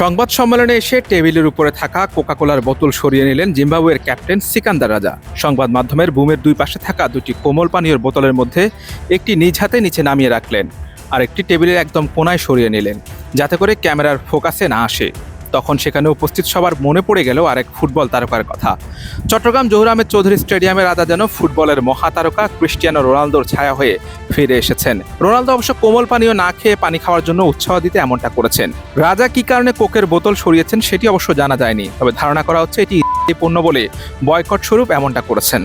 সংবাদ সম্মেলনে এসে টেবিলের উপরে থাকা কোকাকোলার বোতল সরিয়ে নিলেন জিম্বাবুয়ের ক্যাপ্টেন সিকান্দার রাজা। সংবাদ মাধ্যমের বুমের দুই পাশে থাকা দুটি কোমল পানীয় বোতলের মধ্যে একটি নিজ হাতে নিচে নামিয়ে রাখলেন আর একটি টেবিলের একদম কোনায় সরিয়ে নিলেন, যাতে করে ক্যামেরার ফোকাসে না আসে। তখন সেখানে উপস্থিত সবার মনে পড়ে গেল আরেক ফুটবল তারকার কথা। চট্টগ্রাম জহুর আহমেদ চৌধুরী স্টেডিয়ামের রাজা যেন ফুটবলের মহাতারকা ক্রিস্টিয়ানো রোনালদোর ছায়া হয়ে ফিরে এসেছেন। রোনালদো অবশ্য কোমল পানীয় না খেয়ে পানি খাওয়ার জন্য উৎসাহ দিতে এমনটা করেছেন। রাজা কি কারণে কোকের বোতল সরিয়েছেন সেটি অবশ্য জানা যায়নি, তবে ধারণা করা হচ্ছে এটি পণ্য বলে বয়কট স্বরূপ এমনটা করেছেন।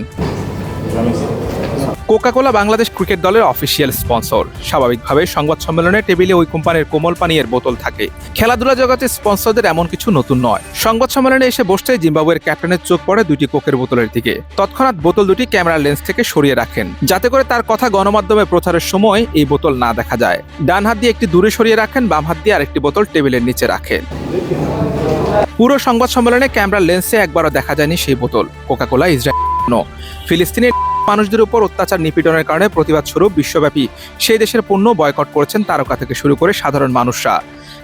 কোকাকোলা বাংলাদেশ ক্রিকেট দলের অফিসিয়াল স্পন্সর। স্বাভাবিকভাবে সংবাদ সম্মেলনে টেবিলে ওই কোম্পানির কোমল পানীয়ের বোতল থাকে। খেলাধুলা জগতে স্পন্সরদের এমন কিছু নতুন নয়। সংবাদ সম্মেলনে এসে বসতে জিম্বাবুয়ের ক্যাপ্টেনের চোখ পড়ে দুটি কোকের বোতলের দিকে। তৎক্ষণাৎ বোতল দুটি ক্যামেরার লেন্স থেকে সরিয়ে রাখেন। যাতে করে তার কথা গণমাধ্যমে প্রচারের সময় এই বোতল না দেখা যায়। ডান হাত দিয়ে একটি দূরে সরিয়ে রাখেন, বাম হাত দিয়ে আরেকটি বোতল টেবিলের নিচে রাখেন। পুরো সংবাদ সম্মেলনে ক্যামেরার লেন্সে একবারও দেখা যায়নি সেই বোতল। কোকাকোলা ইসরায়েল ফিলিস্তিনের মানুষদের উপর অত্যাচার নিপীড়নের কারণে প্রতিবাদ স্বরূপ বিশ্বব্যাপী সেই দেশের পণ্য বয়কট করেছেন তারকা থেকে শুরু করে সাধারণ মানুষরা।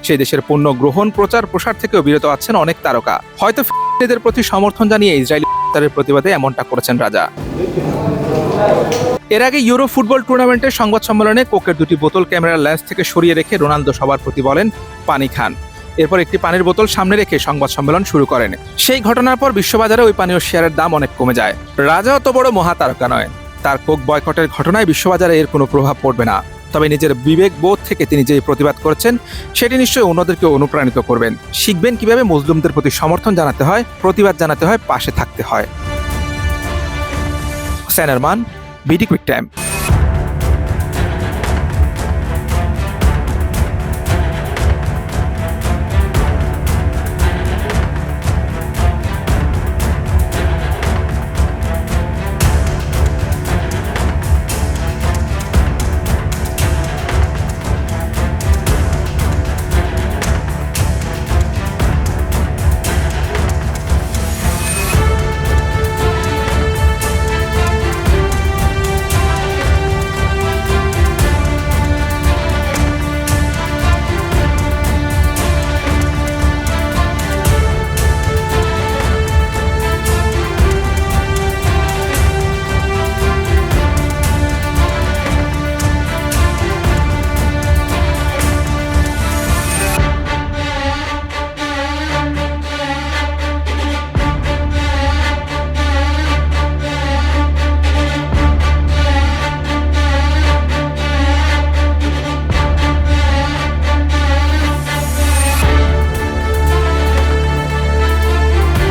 সেই দেশের পণ্য গ্রহণ, প্রচার, প্রসার থেকেও বিরত আছেন অনেক তারকা। হয়তো ফিলিস্তিনিদের প্রতি সমর্থন জানিয়ে ইসরায়েলি তাদের প্রতিবাদে এমনটা করেছেন রাজা। এর আগে ইউরো ফুটবল টুর্নামেন্টের সংবাদ সম্মেলনে কোকের দুটি বোতল ক্যামেরার লেন্স থেকে সরিয়ে রেখে রোনালদো সবার প্রতি বলেন, পানি খান। এরপর একটি পানির বোতল সামনে রেখে সংবাদ সম্মেলন শুরু করেন। সেই ঘটনার পর বিশ্ববাজারে ওই পানীয় শেয়ারের দাম অনেক কমে যায়। রাজা অত বড় মহাতারকা নয়। তার কোক বয়কটের ঘটনায় বিশ্ববাজারে এর কোনো প্রভাব পড়বে না। তবে নিজের বিবেক বোধ থেকে তিনি যে প্রতিবাদ করছেন, সেটি নিশ্চয়ই অন্যদেরকে অনুপ্রাণিত করবেন। শিখবেন কীভাবে মুসলিমদের প্রতি সমর্থন জানাতে হয়, প্রতিবাদ জানাতে হয়, পাশে থাকতে হয়। Hossain Arman, BD quick time.